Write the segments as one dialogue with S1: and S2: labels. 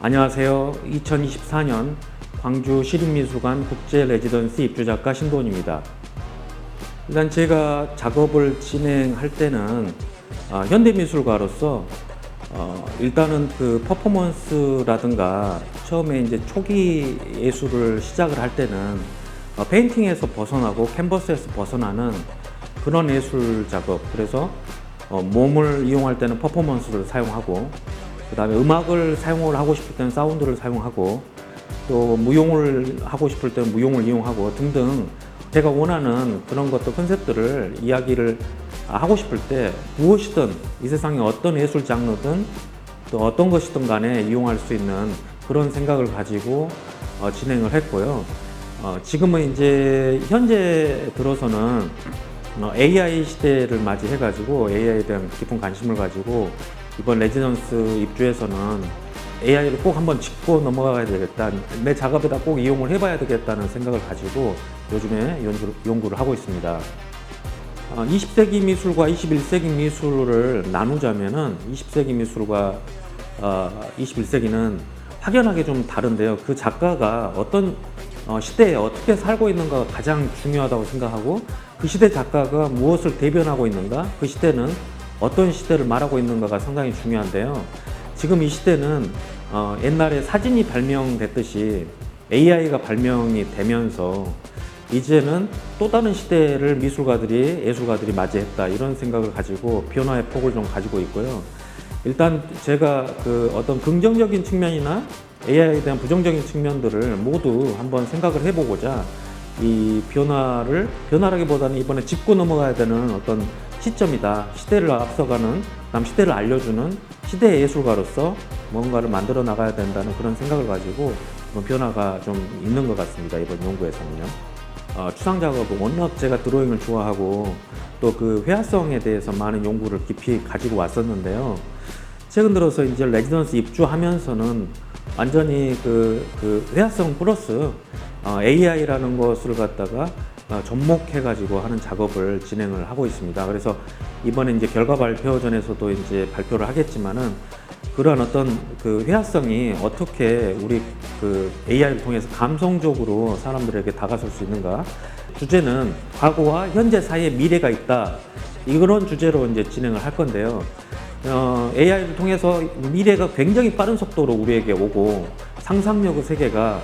S1: 안녕하세요. 2024년 광주 시립미술관 국제 레지던시 입주작가 신도원입니다. 일단 제가 작업을 진행할 때는 아, 현대미술가로서 어, 일단은 그 퍼포먼스라든가 처음에 이제 초기 예술을 시작을 할 때는 어, 페인팅에서 벗어나고 캔버스에서 벗어나는 그런 예술 작업. 그래서 어, 몸을 이용할 때는 퍼포먼스를 사용하고 그 다음에 음악을 사용을 하고 싶을 때는 사운드를 사용하고 또 무용을 하고 싶을 때는 무용을 이용하고 등등 제가 원하는 그런 것도 컨셉들을 이야기를 하고 싶을 때 무엇이든 이 세상에 어떤 예술 장르든 또 어떤 것이든 간에 이용할 수 있는 그런 생각을 가지고 어, 진행을 했고요. 어, 지금은 이제 현재 들어서는 어, AI 시대를 맞이해가지고 AI에 대한 깊은 관심을 가지고 이번 레지던스 입주에서는 AI를 꼭 한번 짚고 넘어가야 되겠다. 내 작업에다 꼭 이용을 해봐야 되겠다는 생각을 가지고 요즘에 연구, 연구를 하고 있습니다. 어, 20세기 미술과 21세기 미술을 나누자면은 20세기 미술과 어, 21세기는 확연하게 좀 다른데요. 그 작가가 어떤 어, 시대에 어떻게 살고 있는가가 가장 중요하다고 생각하고 그 시대 작가가 무엇을 대변하고 있는가, 그 시대는 어떤 시대를 말하고 있는가가 상당히 중요한데요. 지금 이 시대는 어, 옛날에 사진이 발명됐듯이 AI가 발명이 되면서 이제는 또 다른 시대를 미술가들이 예술가들이 맞이했다 이런 생각을 가지고 변화의 폭을 좀 가지고 있고요. 일단 제가 그 어떤 긍정적인 측면이나 AI에 대한 부정적인 측면들을 모두 한번 생각을 해보고자 이 변화를 변화라기보다는 이번에 짚고 넘어가야 되는 어떤 시점이다. 시대를 앞서가는, 남 시대를 알려주는 시대의 예술가로서 뭔가를 만들어 나가야 된다는 그런 생각을 가지고 뭐 변화가 좀 있는 것 같습니다. 이번 연구에서는요. 어, 추상 작업은 워낙 제가 드로잉을 좋아하고 또 그 회화성에 대해서 많은 연구를 깊이 가지고 왔었는데요. 최근 들어서 이제 레지던스 입주하면서는 완전히 그, 그 회화성 플러스 어, AI라는 것을 갖다가 어, 접목해가지고 하는 작업을 진행을 하고 있습니다. 그래서 이번에 이제 결과 발표 전에서도 이제 발표를 하겠지만은 그러한 어떤 그 회화성이 어떻게 우리 그 AI를 통해서 감성적으로 사람들에게 다가설 수 있는가 주제는 과거와 현재 사이에 미래가 있다 이런 주제로 이제 진행을 할 건데요. 어, AI를 통해서 미래가 굉장히 빠른 속도로 우리에게 오고 상상력의 세계가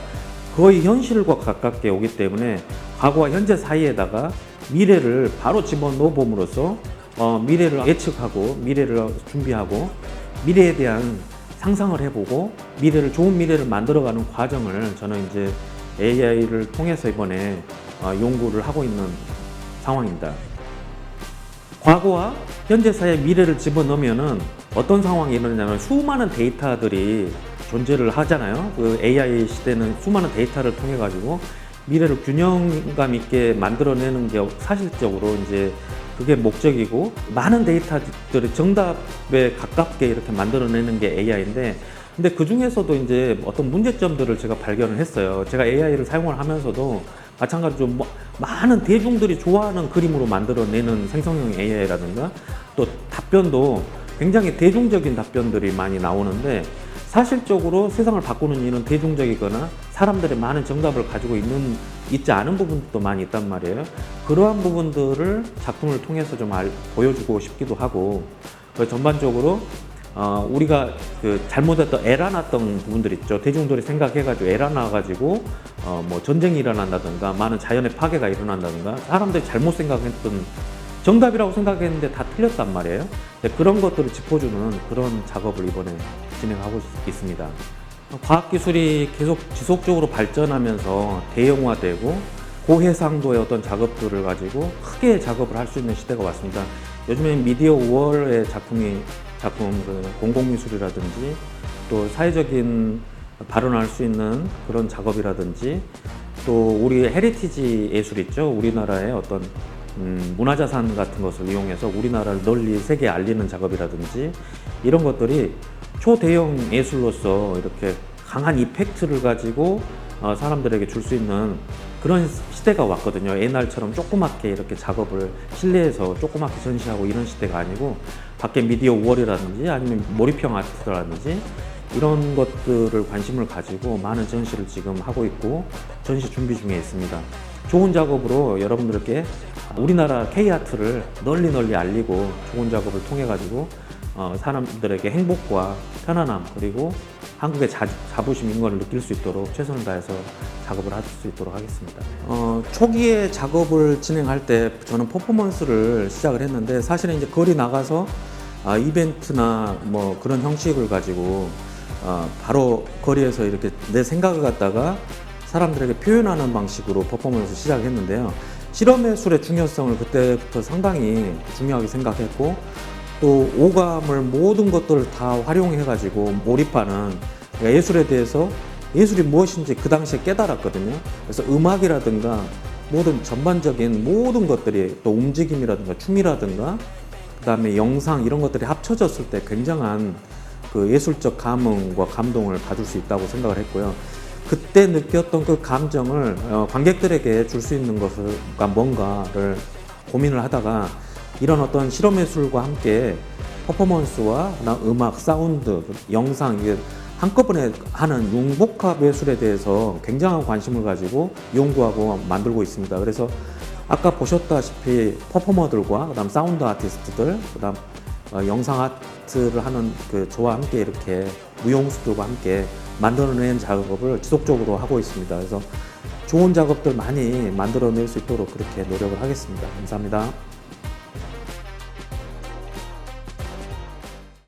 S1: 거의 현실과 가깝게 오기 때문에 과거와 현재 사이에다가 미래를 바로 집어넣어 봄으로써 어, 미래를 예측하고 미래를 준비하고 미래에 대한 상상을 해보고 미래를 좋은 미래를 만들어가는 과정을 저는 이제 AI를 통해서 이번에 어, 연구를 하고 있는 상황입니다. 과거와 현재 사이의 미래를 집어넣으면은 어떤 상황이 일어나냐면 수많은 데이터들이 존재를 하잖아요. 그 AI 시대는 수많은 데이터를 통해 가지고 미래를 균형감 있게 만들어내는 게 사실적으로 이제 그게 목적이고 많은 데이터들이 정답에 가깝게 이렇게 만들어내는 게 AI인데 근데 그 중에서도 이제 어떤 문제점들을 제가 발견을 했어요. 제가 AI를 사용을 하면서도 마찬가지로 뭐 많은 대중들이 좋아하는 그림으로 만들어내는 생성형 AI라든가 또 답변도 굉장히 대중적인 답변들이 많이 나오는데 사실적으로 세상을 바꾸는 일은 대중적이거나 사람들의 많은 정답을 가지고 있는 있지 않은 부분도 많이 있단 말이에요. 그러한 부분들을 작품을 통해서 좀 알, 보여주고 싶기도 하고 그 전반적으로 어, 우리가 그 잘못했던 에라 났던 부분들 있죠. 대중들이 생각해가지고 에라 나가지고 어, 뭐 전쟁이 일어난다든가 많은 자연의 파괴가 일어난다든가 사람들이 잘못 생각했던 정답이라고 생각했는데 다 틀렸단 말이에요. 네, 그런 것들을 짚어주는 그런 작업을 이번에 진행하고 있- 있습니다. 과학기술이 계속 지속적으로 발전하면서 대형화되고 고해상도의 어떤 작업들을 가지고 크게 작업을 할 수 있는 시대가 왔습니다. 요즘엔 미디어 월의 작품이 작품 그 공공미술이라든지 또 사회적인 발언할 수 있는 그런 작업이라든지 또 우리 헤리티지 예술 있죠. 우리나라의 어떤 음, 문화자산 같은 것을 이용해서 우리나라를 널리 세계에 알리는 작업이라든지 이런 것들이 초대형 예술로서 이렇게 강한 이펙트를 가지고 어, 사람들에게 줄 수 있는 그런 시대가 왔거든요. 옛날처럼 조그맣게 이렇게 작업을 실내에서 조그맣게 전시하고 이런 시대가 아니고 밖에 미디어 월이라든지 아니면 몰입형 아트라든지 이런 것들을 관심을 가지고 많은 전시를 지금 하고 있고 전시 준비 중에 있습니다. 좋은 작업으로 여러분들께 우리나라 K아트를 널리 널리 알리고 좋은 작업을 통해 가지고 어, 사람들에게 행복과 편안함 그리고 한국의 자, 이런 걸 느낄 수 있도록 최선을 다해서 작업을 할 수 있도록 하겠습니다. 어, 초기에 작업을 진행할 때 저는 퍼포먼스를 시작을 했는데 사실은 이제 거리 나가서 아, 이벤트나 뭐 그런 형식을 가지고 어, 바로 거리에서 이렇게 내 생각을 갖다가 사람들에게 표현하는 방식으로 퍼포먼스 시작했는데요. 실험의 술의 중요성을 그때부터 상당히 중요하게 생각했고 또 오감을 모든 것들을 다 활용해 가지고 몰입하는 그러니까 예술에 대해서 예술이 무엇인지 그 당시에 깨달았거든요. 그래서 음악이라든가 모든 전반적인 모든 것들이 또 움직임이라든가 춤이라든가 그다음에 영상 이런 것들이 합쳐졌을 때 굉장한 그 예술적 감흥과 감동을 받을 수 있다고 생각을 했고요. 그때 느꼈던 그 감정을 어, 관객들에게 줄 수 있는 것과 뭔가를 고민을 하다가 이런 어떤 실험 예술과 함께 퍼포먼스와 음악, 사운드, 영상 이게 한꺼번에 하는 융복합 예술에 대해서 굉장한 관심을 가지고 연구하고 만들고 있습니다. 그래서 아까 보셨다시피 퍼포머들과 그다음 사운드 아티스트들, 그다음 어, 영상 아트를 하는 그 저와 함께 이렇게 무용수들과 함께 만들어낸 작업을 지속적으로 하고 있습니다. 그래서 좋은 작업들 많이 만들어낼 수 있도록 그렇게 노력을 하겠습니다. 감사합니다.